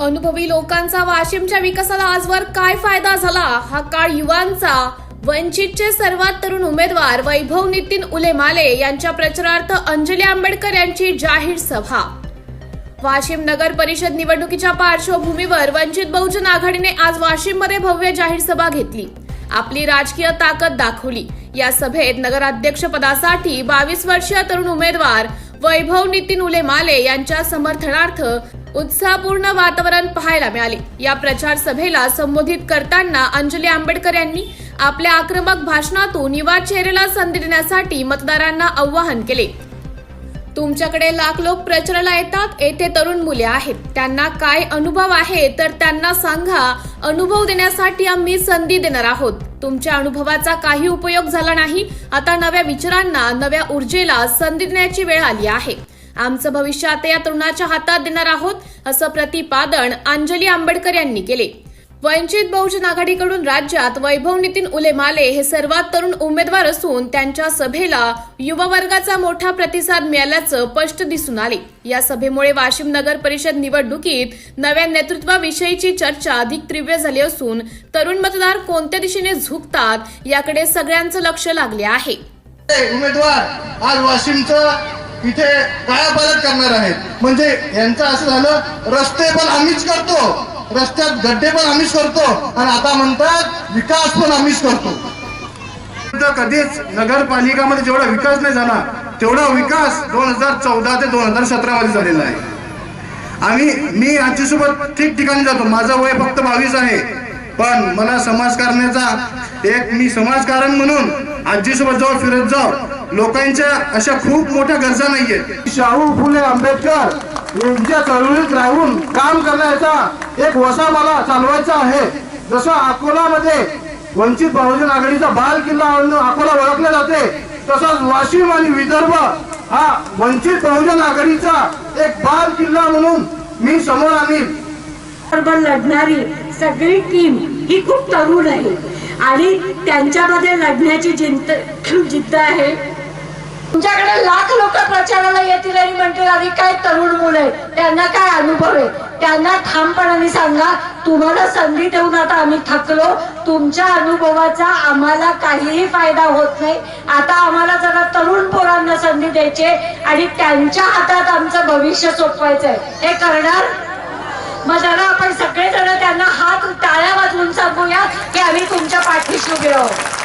अनुभवी लोकांचा वाशिमच्या विकासाला आजवर काय फायदा झाला? हा काळ युवांचा. वंचितचे सर्वात तरुण उमेदवार वैभव नितीन उलेमाले यांच्या प्रचारार्थ अंजली आंबेडकर यांची जाहीर सभा. वाशिम नगर परिषद निवडणुकीच्या पार्श्वभूमीवर वंचित बहुजन आघाडीने आज वाशिममध्ये भव्य जाहीर सभा घेतली. आपली राजकीय ताकद दाखवली. या सभेत नगराध्यक्ष पदासाठी बावीस वर्षीय तरुण उमेदवार वैभव नितीन उलेमाले यांच्या समर्थनार्थ उत्साहपूर्ण वातावरण पाहायला मिळाले. या प्रचार सभेला संबोधित करताना अंजली आंबेडकर यांनी आपल्या आक्रमक भाषणातून युवा चेहऱ्याला संधी देण्यासाठी मतदारांना आवाहन केले. तुमच्याकडे लाख लोक प्रचाराला येतात येथे तरुण मुले आहेत. त्यांना काय अनुभव आहे तर त्यांना सांगा अनुभव देण्यासाठी आम्ही संधी देणार आहोत. तुमच्या अनुभवाचा काही उपयोग झाला नाही. आता नव्या विचारांना नव्या ऊर्जेला संधी देण्याची वेळ आली आहे. आमचं भविष्य आता या तरुणाच्या हातात देणार आहोत असं प्रतिपादन अंजली आंबेडकर यांनी केले. वंचित बहुजन आघाडीकडून राज्यात वैभव नितीन उलेमाले हे सर्वात तरुण उमेदवार असून त्यांच्या सभेला युवा वर्गाचा मोठा प्रतिसाद मिळाल्याचं स्पष्ट दिसून आले. या सभेमुळे वाशिम नगर परिषद निवडणुकीत नव्या नेतृत्वाविषयीची चर्चा अधिक तीव्र झाली असून तरुण मतदार कोणत्या दिशेने झुकतात याकडे सगळ्यांचं लक्ष लागले आहे. उमेदवार आज वाशिमचं इथे कायापालट करणार आहेत. म्हणजे यांचं असं झालं रस्ते पण आम्हीच करतो. रस्त्यात गड्डे पण आम्हीच करतो. आणि आता म्हणतात विकास पण आम्हीच करतो. कधीच नगरपालिकामध्ये जेवढा विकास नाही झाला तेवढा विकास दोन हजार चौदा ते दोन हजार सतरा मध्ये झालेला आहे. आम्ही मी आजीसोबत ठिकठिकाणी जातो. माझं वय फक्त बावीस आहे. पण मला समाजकारण्याचा एक मी समाजकारण म्हणून आजीसोबत जाऊ फिरत जाऊ. लोकांच्या अशा खूप मोठ्या गरजा नाहीये शाहू फुले आंबेडकर यांच्या चळवळीत राहून काम करण्याचा एक वसा मला चालवायचा आहे. जसं अकोलामध्ये वंचित बहुजन आघाडीचा बाल किल्ला म्हणून अकोला ओळखले जाते तसंच वाशिम आणि विदर्भ हा वंचित बहुजन आघाडीचा एक बाल किल्ला म्हणून मी समोर आणीन. बरोबर लढणारी सगळी टीम ही खूप तरुण आहे. आणि त्यांच्यामध्ये लढण्याची जिंत जिद्द आहे. तुमच्याकडे लाख लोक प्रचाराला येतील आणि म्हणतील अरे काय तरुण मुलं आहे त्यांना काय अनुभव आहे? त्यांना ठामपणाने सांगा तुम्हाला संधी देऊन आता आम्ही थकलो. तुमच्या अनुभवाचा आम्हाला काहीही फायदा होत नाही. आता आम्हाला जरा तरुण पोरांना संधी द्यायची आहे आणि त्यांच्या हातात आमचं भविष्य सोपवायचंय हे करणार? मग जरा आपण सगळेजण त्यांना हात टाळ्या वाजवून सांगूया की आम्ही तुमच्या पाठीशी उभे आहोत.